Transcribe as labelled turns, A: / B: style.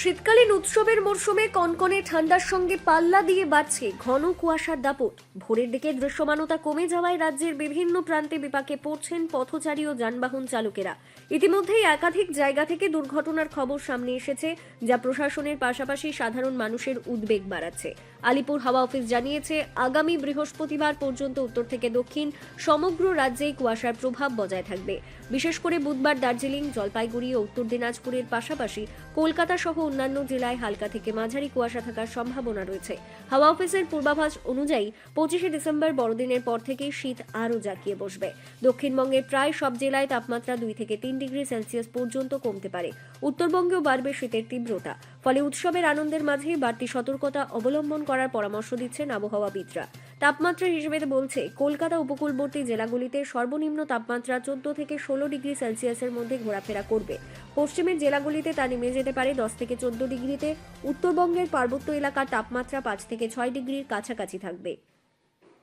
A: শীতকালীন উৎসবের মরশুমে কনকনে ঠান্ডার সঙ্গে পাল্লা দিয়ে বাড়ছে ঘন কুয়াশার দাপট। ভোরের দিকে দৃশ্যমানতা কমে যাওয়ায় রাজ্যের বিভিন্ন প্রান্তে বিপাকে পড়ছেন পথচারী ও যানবাহন চালকেরা। ইতিমধ্যেই একাধিক জায়গা থেকে দুর্ঘটনার খবর সামনে এসেছে, যা প্রশাসনের পাশাপাশি সাধারণ মানুষের উদ্বেগ বাড়াচ্ছে। আলিপুর হাওয়া অফিস জানিয়েছে, আগামী বৃহস্পতিবার পর্যন্ত উত্তর থেকে দক্ষিণ সমগ্র রাজ্যেই কুয়াশার প্রভাব বজায় থাকবে। বিশেষ করে বুধবার দার্জিলিং, জলপাইগুড়ি ও উত্তর দিনাজপুরের পাশাপাশি কলকাতা সহ অন্যান্য জেলায় হালকা থেকে মাঝারি কুয়াশা থাকার সম্ভাবনা রয়েছে। হাওয়া অফিসের পূর্বাভাস অনুযায়ী পঁচিশে ডিসেম্বর বড়দিনের পর থেকে শীত আরও জাঁকিয়ে বসবে। দক্ষিণবঙ্গের প্রায় সব জেলায় তাপমাত্রা দুই থেকে তিন ডিগ্রি সেলসিয়াস পর্যন্ত কমতে পারে। উত্তরবঙ্গেও বাড়বে শীতের তীব্রতা। ফলে উৎসবের আনন্দের মাঝে বাড়তি সতর্কতা অবলম্বন করার পরামর্শ দিচ্ছেন আবহাওয়াবিদরা। তাপমাত্রা হিসেবে বলছে, কলকাতা উপকূলবর্তী জেলাগুলিতে সর্বনিম্ন তাপমাত্রা চোদ্দ থেকে ষোলো ডিগ্রি সেলসিয়াসের মধ্যে ঘোরাফেরা করবে। পশ্চিমের জেলাগুলিতে তা নেমে যেতে পারে দশ থেকে চোদ্দ ডিগ্রিতে। উত্তরবঙ্গের পার্বত্য এলাকার তাপমাত্রা পাঁচ থেকে ছয় ডিগ্রির কাছাকাছি থাকবে।